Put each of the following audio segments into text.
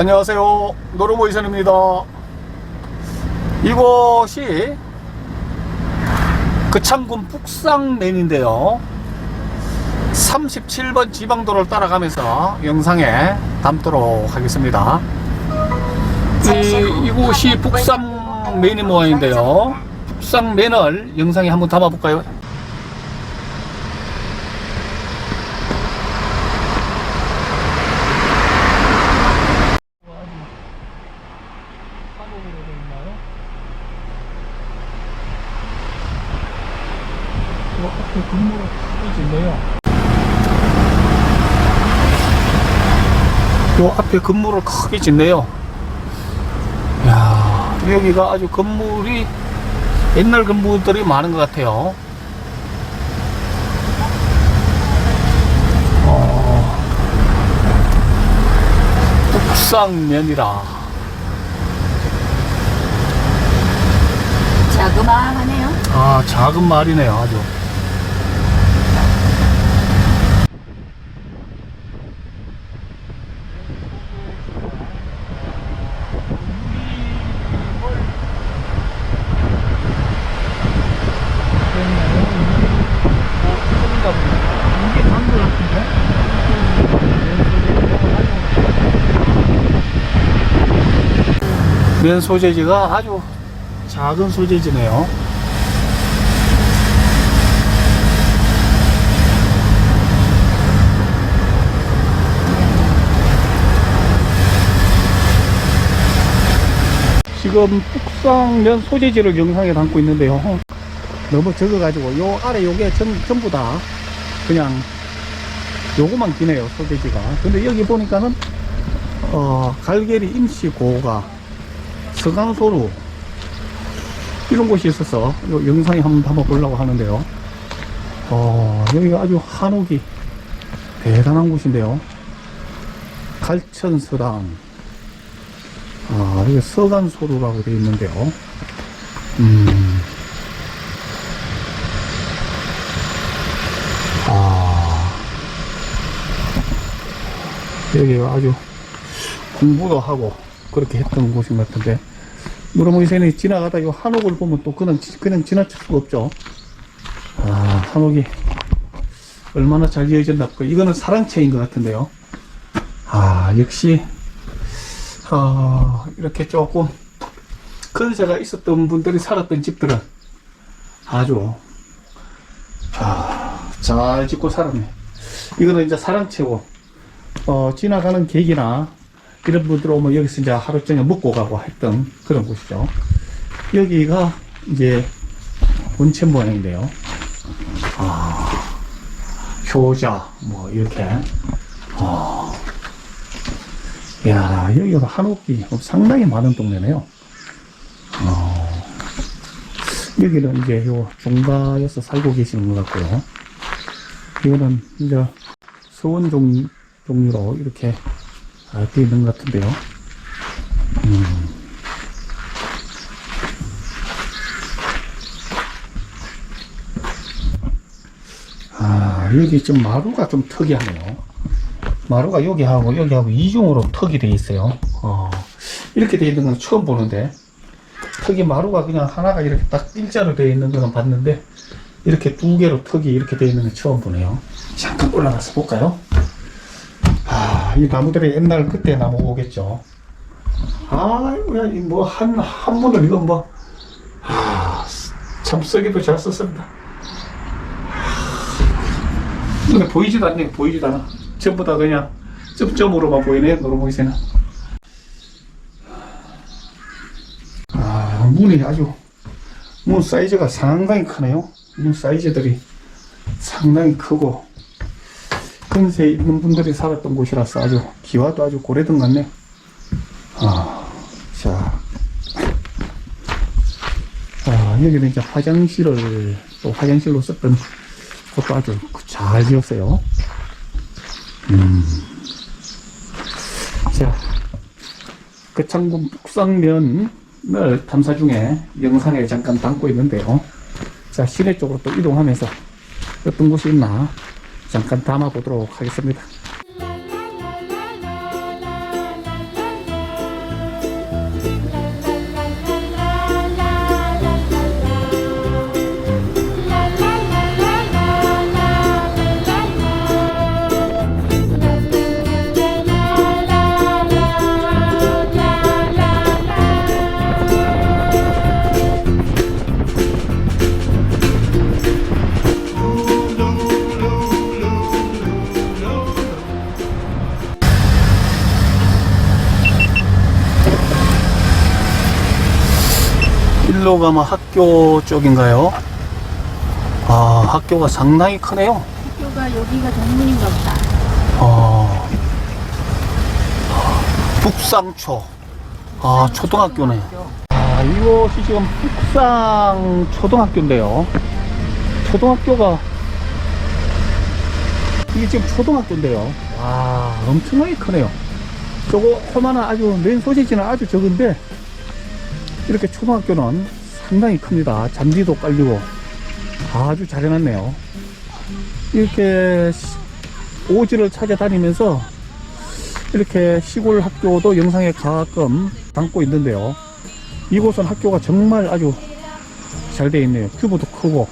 안녕하세요. 노르모 이선입니다. 이곳이 그창군 북상면인데요. 37번 지방도로를 따라가면서 영상에 담도록 하겠습니다. 이, 이곳이 북상면이 모양인데요. 북상면을 영상에 한번 담아볼까요? 한옥으로 되어 있나요? 이 앞에 건물을 크게 짓네요. 요 앞에 건물을 크게 짓네요. 야 여기가 아주 건물이 옛날 건물들이 많은 것 같아요. 어, 북상면이라. 자그마하네요. 아, 작은 말이네요, 아주. 이게 단거 같은데? 면 소재지가 아주 작은 소재지네요. 지금 북상면 소재지를 영상에 담고 있는데요. 너무 적어가지고 요 아래 요게 전, 전부 다 그냥 요거만 기네요 소재지가. 근데 여기 보니까는 어, 갈게리 임시 고가 서강소루 이런 곳이 있어서 요 영상에 한번 담아보려고 하는데요. 어, 여기가 아주 한옥이 대단한 곳인데요. 갈천서당. 아, 여기 서간소루라고 되어 있는데요. 음. 아. 여기 아주 공부도 하고 그렇게 했던 곳인 것 같은데, 무르모이센이 지나가다 요 한옥을 보면 또 그냥, 지- 그냥 지나칠 수가 없죠. 아, 한옥이 얼마나 잘 지어졌나. 그 이거는 사랑채인 것 같은데요. 아, 역시, 어, 이렇게 조금 근세가 있었던 분들이 살았던 집들은 아주, 아, 잘 짓고 살았네. 이거는 이제 사랑채고, 어, 지나가는 계기나 이런 분들 오면 여기서 이제 하루 종일 먹고 가고 했던 그런 곳이죠. 여기가 이제 원천 모양인데요. 아, 효자, 뭐, 이렇게. 아, 야, 여기가 한옥이 상당히 많은 동네네요. 어, 여기는 이제 요 종가에서 살고 계시는 것 같고요. 이거는 이제 종, 종류로 이렇게 아, 되어 있는 것 같은데요. 음. 아, 여기 좀 마루가 좀 특이하네요. 마루가 여기하고 여기하고 이중으로 턱이 되어 있어요. 어, 이렇게 되어 있는 건 처음 보는데, 턱이 마루가 그냥 하나가 이렇게 딱 일자로 되어 있는 거는 봤는데, 이렇게 두 개로 턱이 이렇게 되어 있는 건 처음 보네요. 잠깐 올라가서 볼까요? 아, 이 나무들이 옛날 그때 나무 오겠죠. 아이고, 야, 이 뭐, 한, 한 문을 이거 뭐, 아, 참 쓰기도 잘 썼습니다. 근데 보이지도 않네, 보이지도 않아. 전부 다 그냥 점점으로만 보이네, 노르모이새는. 아, 문이 아주, 문 사이즈가 상당히 크네요. 문 사이즈들이 상당히 크고, 근세에 있는 분들이 살았던 곳이라서 아주 기와도 아주 고래등 같네. 아, 자. 아, 여기는 이제 화장실을, 또 화장실로 썼던 곳도 아주 잘 지었어요. 음. 자, 그창군 북상면을 탐사 중에 영상에 잠깐 담고 있는데요. 자, 시내 쪽으로 또 이동하면서 어떤 곳이 있나 잠깐 담아보도록 하겠습니다. 일로 가면 학교 쪽인가요? 아, 학교가 상당히 크네요. 학교가 여기가 동문인가 보다. 어, 북상초. 아, 초등학교네. 아, 이곳이 지금 북상 초등학교인데요. 초등학교가, 이게 지금 초등학교인데요. 와, 엄청나게 크네요. 저거 허만한 아주, 맨 소시지는 아주 적은데, 이렇게 초등학교는 상당히 큽니다. 잔디도 깔리고, 아주 잘 해놨네요. 이렇게 시- 오지를 찾아다니면서 이렇게 시골 학교도 영상에 가끔 담고 있는데요. 이곳은 학교가 정말 아주 잘 되어 있네요. 큐브도 크고.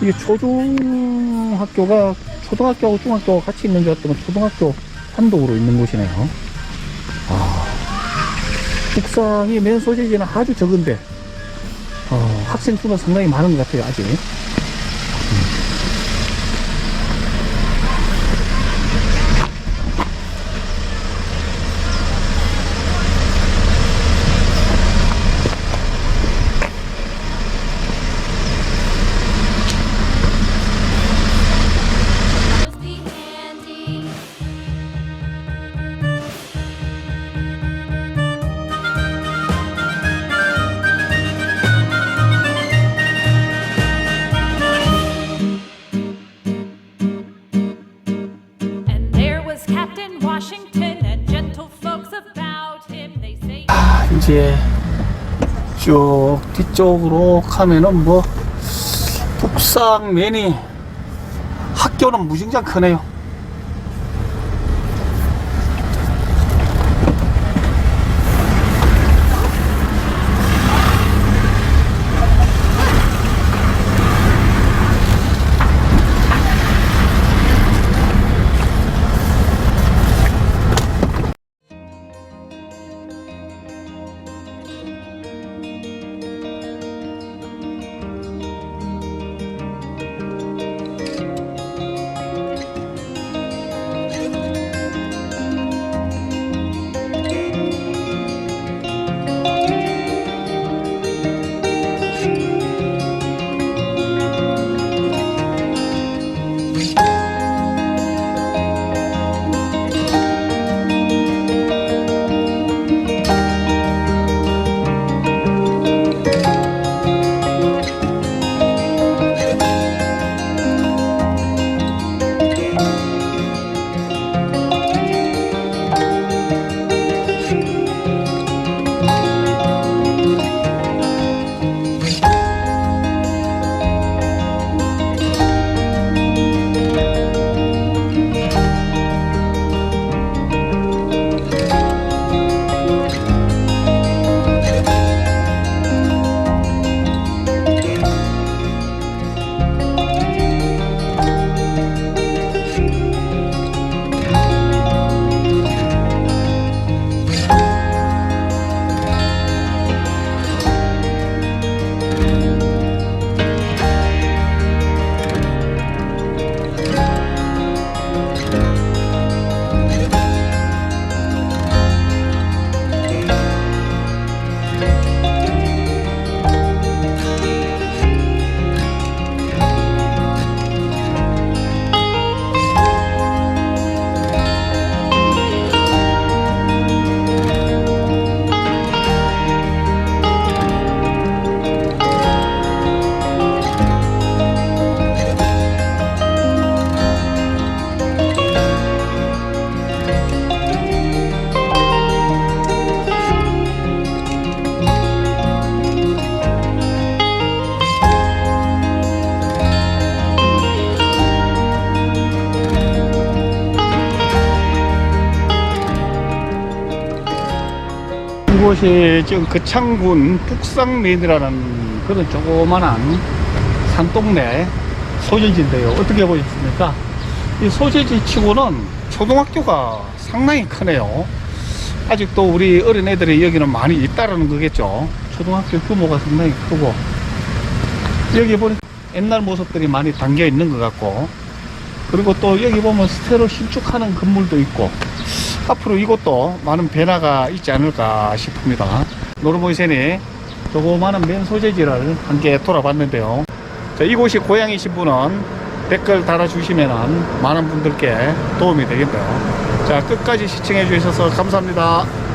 이게 초중학교가 초등학교하고 중학교가 같이 있는 줄 알았더니 초등학교 단독으로 있는 곳이네요. 아, 북상이 맨 소재지는 아주 적은데, 어, 학생 수는 상당히 많은 것 같아요, 아직. 이제 쭉 뒤쪽으로 가면은 뭐 북상 내니 학교는 무진장 크네요. 이곳이 지금 거창군 북상면이라는 그런 조그만한 산동네 소재지인데요. 어떻게 보셨습니까? 이 소재지 치고는 초등학교가 상당히 크네요. 아직도 우리 어린애들이 여기는 많이 있다라는 거겠죠. 초등학교 규모가 상당히 크고 여기 보니 옛날 모습들이 많이 담겨 있는 것 같고 그리고 또 여기 보면 새로 신축하는 건물도 있고 앞으로 이곳도 많은 변화가 있지 않을까 싶습니다. 노르보이센이 조그마한 맨 소재지를 함께 돌아봤는데요. 자, 이곳이 고향이신 분은 댓글 달아주시면 많은 분들께 도움이 되겠네요. 자, 끝까지 시청해 주셔서 감사합니다.